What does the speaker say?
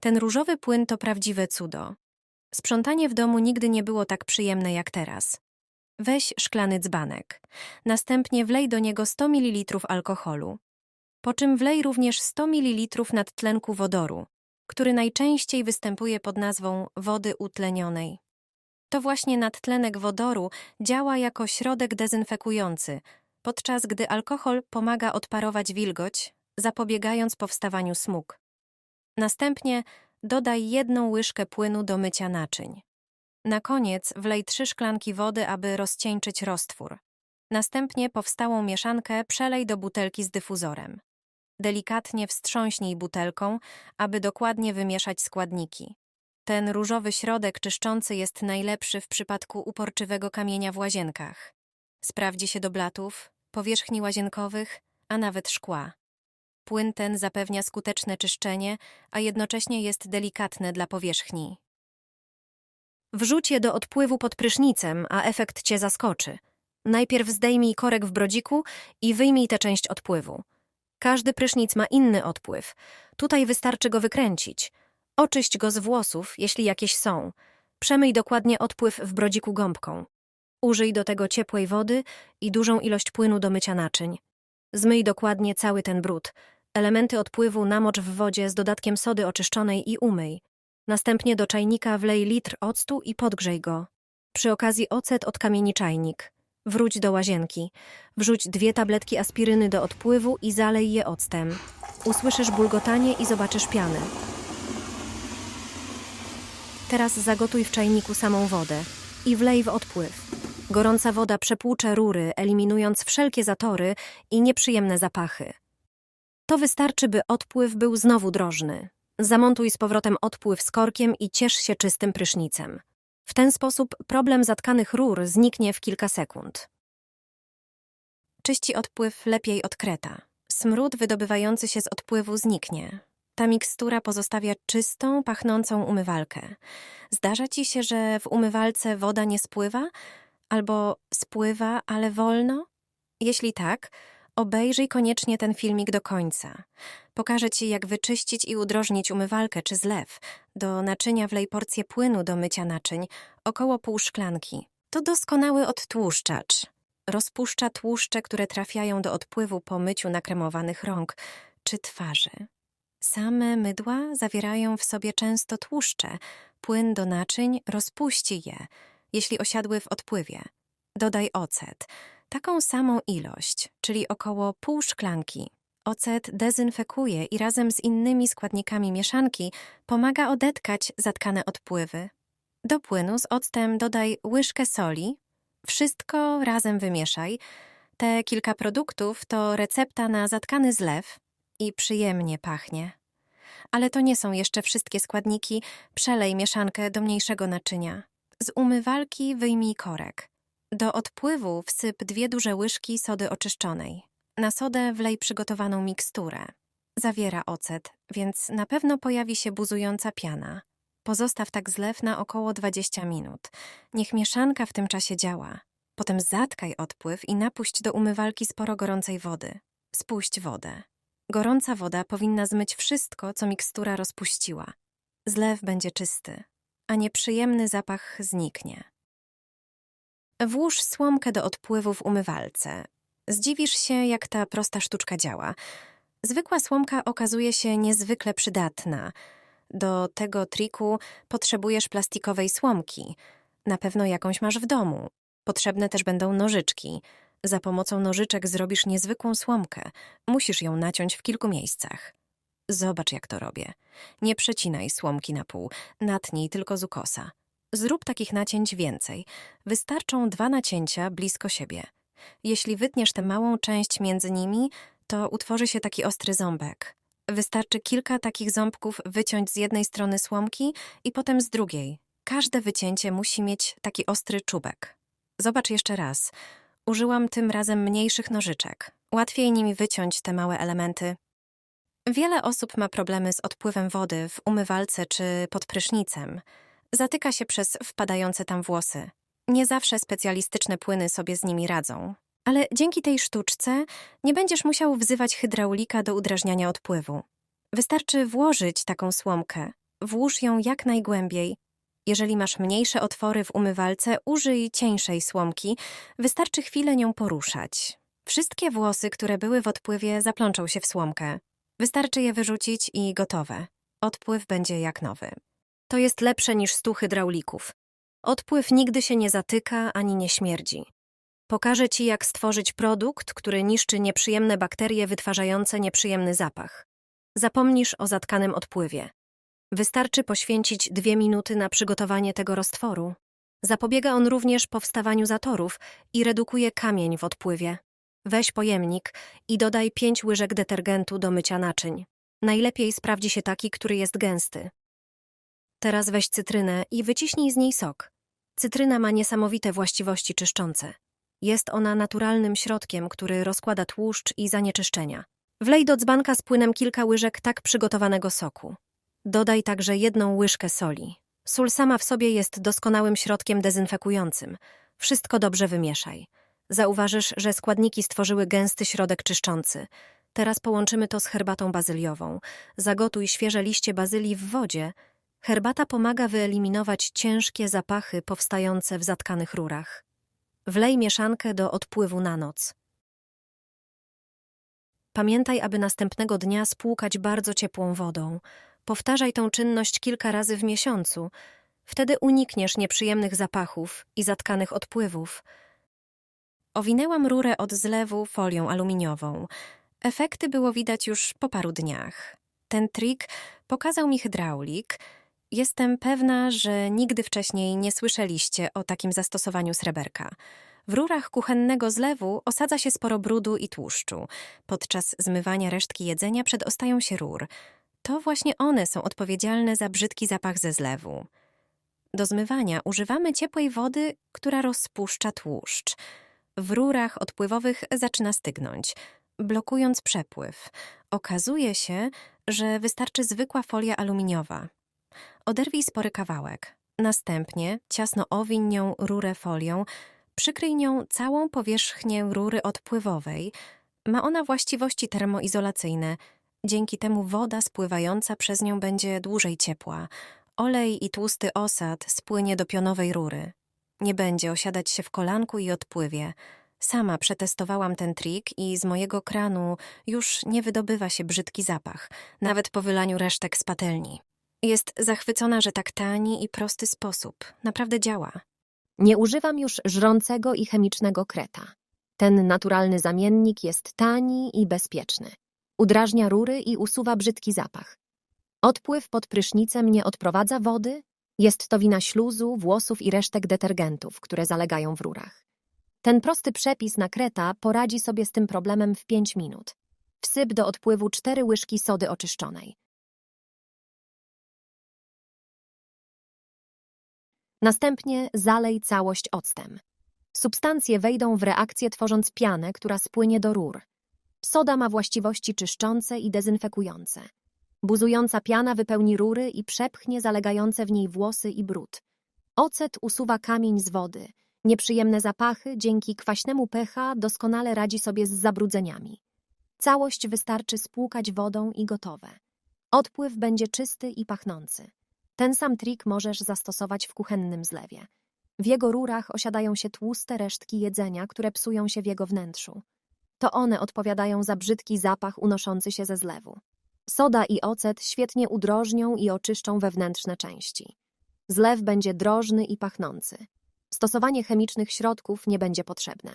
Ten różowy płyn to prawdziwe cudo. Sprzątanie w domu nigdy nie było tak przyjemne jak teraz. Weź szklany dzbanek. Następnie wlej do niego 100 ml alkoholu. Po czym wlej również 100 ml nadtlenku wodoru, który najczęściej występuje pod nazwą wody utlenionej. To właśnie nadtlenek wodoru działa jako środek dezynfekujący, podczas gdy alkohol pomaga odparować wilgoć, zapobiegając powstawaniu smug. Następnie dodaj jedną łyżkę płynu do mycia naczyń. Na koniec wlej trzy szklanki wody, aby rozcieńczyć roztwór. Następnie powstałą mieszankę przelej do butelki z dyfuzorem. Delikatnie wstrząśnij butelką, aby dokładnie wymieszać składniki. Ten różowy środek czyszczący jest najlepszy w przypadku uporczywego kamienia w łazienkach. Sprawdzi się do blatów, powierzchni łazienkowych, a nawet szkła. Płyn ten zapewnia skuteczne czyszczenie, a jednocześnie jest delikatny dla powierzchni. Wrzuć je do odpływu pod prysznicem, a efekt cię zaskoczy. Najpierw zdejmij korek w brodziku i wyjmij tę część odpływu. Każdy prysznic ma inny odpływ. Tutaj wystarczy go wykręcić. Oczyść go z włosów, jeśli jakieś są. Przemyj dokładnie odpływ w brodziku gąbką. Użyj do tego ciepłej wody i dużą ilość płynu do mycia naczyń. Zmyj dokładnie cały ten brud. Elementy odpływu namocz w wodzie z dodatkiem sody oczyszczonej i umyj. Następnie do czajnika wlej litr octu i podgrzej go. Przy okazji ocet odkamieni czajnik. Wróć do łazienki. Wrzuć dwie tabletki aspiryny do odpływu i zalej je octem. Usłyszysz bulgotanie i zobaczysz pianę. Teraz zagotuj w czajniku samą wodę i wlej w odpływ. Gorąca woda przepłucze rury, eliminując wszelkie zatory i nieprzyjemne zapachy. To wystarczy, by odpływ był znowu drożny. Zamontuj z powrotem odpływ z korkiem i ciesz się czystym prysznicem. W ten sposób problem zatkanych rur zniknie w kilka sekund. Czyści odpływ lepiej od kreta. Smród wydobywający się z odpływu zniknie. Ta mikstura pozostawia czystą, pachnącą umywalkę. Zdarza ci się, że w umywalce woda nie spływa? Albo spływa, ale wolno? Jeśli tak, obejrzyj koniecznie ten filmik do końca. Pokażę ci, jak wyczyścić i udrożnić umywalkę czy zlew. Do naczynia wlej porcję płynu do mycia naczyń, około pół szklanki. To doskonały odtłuszczacz. Rozpuszcza tłuszcze, które trafiają do odpływu po myciu nakremowanych rąk czy twarzy. Same mydła zawierają w sobie często tłuszcze. Płyn do naczyń rozpuści je, jeśli osiadły w odpływie. Dodaj ocet. Taką samą ilość, czyli około pół szklanki. Ocet dezynfekuje i razem z innymi składnikami mieszanki pomaga odetkać zatkane odpływy. Do płynu z octem dodaj łyżkę soli. Wszystko razem wymieszaj. Te kilka produktów to recepta na zatkany zlew i przyjemnie pachnie. Ale to nie są jeszcze wszystkie składniki. Przelej mieszankę do mniejszego naczynia. Z umywalki wyjmij korek. Do odpływu wsyp dwie duże łyżki sody oczyszczonej. Na sodę wlej przygotowaną miksturę. Zawiera ocet, więc na pewno pojawi się buzująca piana. Pozostaw tak zlew na około 20 minut. Niech mieszanka w tym czasie działa. Potem zatkaj odpływ i napuść do umywalki sporo gorącej wody. Spuść wodę. Gorąca woda powinna zmyć wszystko, co mikstura rozpuściła. Zlew będzie czysty, a nieprzyjemny zapach zniknie. Włóż słomkę do odpływu w umywalce. Zdziwisz się, jak ta prosta sztuczka działa. Zwykła słomka okazuje się niezwykle przydatna. Do tego triku potrzebujesz plastikowej słomki. Na pewno jakąś masz w domu. Potrzebne też będą nożyczki. Za pomocą nożyczek zrobisz niezwykłą słomkę. Musisz ją naciąć w kilku miejscach. Zobacz, jak to robię. Nie przecinaj słomki na pół, natnij tylko z ukosa. Zrób takich nacięć więcej. Wystarczą dwa nacięcia blisko siebie. Jeśli wytniesz tę małą część między nimi, to utworzy się taki ostry ząbek. Wystarczy kilka takich ząbków wyciąć z jednej strony słomki i potem z drugiej. Każde wycięcie musi mieć taki ostry czubek. Zobacz jeszcze raz. Użyłam tym razem mniejszych nożyczek. Łatwiej nimi wyciąć te małe elementy. Wiele osób ma problemy z odpływem wody w umywalce czy pod prysznicem. Zatyka się przez wpadające tam włosy. Nie zawsze specjalistyczne płyny sobie z nimi radzą. Ale dzięki tej sztuczce nie będziesz musiał wzywać hydraulika do udrażniania odpływu. Wystarczy włożyć taką słomkę, włóż ją jak najgłębiej. Jeżeli masz mniejsze otwory w umywalce, użyj cieńszej słomki, wystarczy chwilę nią poruszać. Wszystkie włosy, które były w odpływie, zaplączą się w słomkę. Wystarczy je wyrzucić i gotowe. Odpływ będzie jak nowy. To jest lepsze niż stu hydraulików. Odpływ nigdy się nie zatyka ani nie śmierdzi. Pokażę Ci, jak stworzyć produkt, który niszczy nieprzyjemne bakterie wytwarzające nieprzyjemny zapach. Zapomnisz o zatkanym odpływie. Wystarczy poświęcić dwie minuty na przygotowanie tego roztworu. Zapobiega on również powstawaniu zatorów i redukuje kamień w odpływie. Weź pojemnik i dodaj 5 łyżek detergentu do mycia naczyń. Najlepiej sprawdzi się taki, który jest gęsty. Teraz weź cytrynę i wyciśnij z niej sok. Cytryna ma niesamowite właściwości czyszczące. Jest ona naturalnym środkiem, który rozkłada tłuszcz i zanieczyszczenia. Wlej do dzbanka z płynem kilka łyżek tak przygotowanego soku. Dodaj także jedną łyżkę soli. Sól sama w sobie jest doskonałym środkiem dezynfekującym. Wszystko dobrze wymieszaj. Zauważysz, że składniki stworzyły gęsty środek czyszczący. Teraz połączymy to z herbatą bazyliową. Zagotuj świeże liście bazylii w wodzie. Herbata pomaga wyeliminować ciężkie zapachy powstające w zatkanych rurach. Wlej mieszankę do odpływu na noc. Pamiętaj, aby następnego dnia spłukać bardzo ciepłą wodą. Powtarzaj tę czynność kilka razy w miesiącu. Wtedy unikniesz nieprzyjemnych zapachów i zatkanych odpływów. Owinęłam rurę od zlewu folią aluminiową. Efekty było widać już po paru dniach. Ten trik pokazał mi hydraulik. Jestem pewna, że nigdy wcześniej nie słyszeliście o takim zastosowaniu sreberka. W rurach kuchennego zlewu osadza się sporo brudu i tłuszczu. Podczas zmywania resztki jedzenia przedostają się rur. To właśnie one są odpowiedzialne za brzydki zapach ze zlewu. Do zmywania używamy ciepłej wody, która rozpuszcza tłuszcz. W rurach odpływowych zaczyna stygnąć, blokując przepływ. Okazuje się, że wystarczy zwykła folia aluminiowa. Oderwij spory kawałek. Następnie ciasno owiń nią rurę folią, przykryj nią całą powierzchnię rury odpływowej. Ma ona właściwości termoizolacyjne. Dzięki temu woda spływająca przez nią będzie dłużej ciepła. Olej i tłusty osad spłynie do pionowej rury. Nie będzie osiadać się w kolanku i odpływie. Sama przetestowałam ten trik i z mojego kranu już nie wydobywa się brzydki zapach, nawet po wylaniu resztek z patelni. Jest zachwycona, że tak tani i prosty sposób naprawdę działa. Nie używam już żrącego i chemicznego kreta. Ten naturalny zamiennik jest tani i bezpieczny. Udrażnia rury i usuwa brzydki zapach. Odpływ pod prysznicem nie odprowadza wody. Jest to wina śluzu, włosów i resztek detergentów, które zalegają w rurach. Ten prosty przepis na kreta poradzi sobie z tym problemem w 5 minut. Wsyp do odpływu 4 łyżki sody oczyszczonej. Następnie zalej całość octem. Substancje wejdą w reakcję tworząc pianę, która spłynie do rur. Soda ma właściwości czyszczące i dezynfekujące. Buzująca piana wypełni rury i przepchnie zalegające w niej włosy i brud. Ocet usuwa kamień z wody. Nieprzyjemne zapachy dzięki kwaśnemu pH doskonale radzi sobie z zabrudzeniami. Całość wystarczy spłukać wodą i gotowe. Odpływ będzie czysty i pachnący. Ten sam trik możesz zastosować w kuchennym zlewie. W jego rurach osiadają się tłuste resztki jedzenia, które psują się w jego wnętrzu. To one odpowiadają za brzydki zapach unoszący się ze zlewu. Soda i ocet świetnie udrożnią i oczyszczą wewnętrzne części. Zlew będzie drożny i pachnący. Stosowanie chemicznych środków nie będzie potrzebne.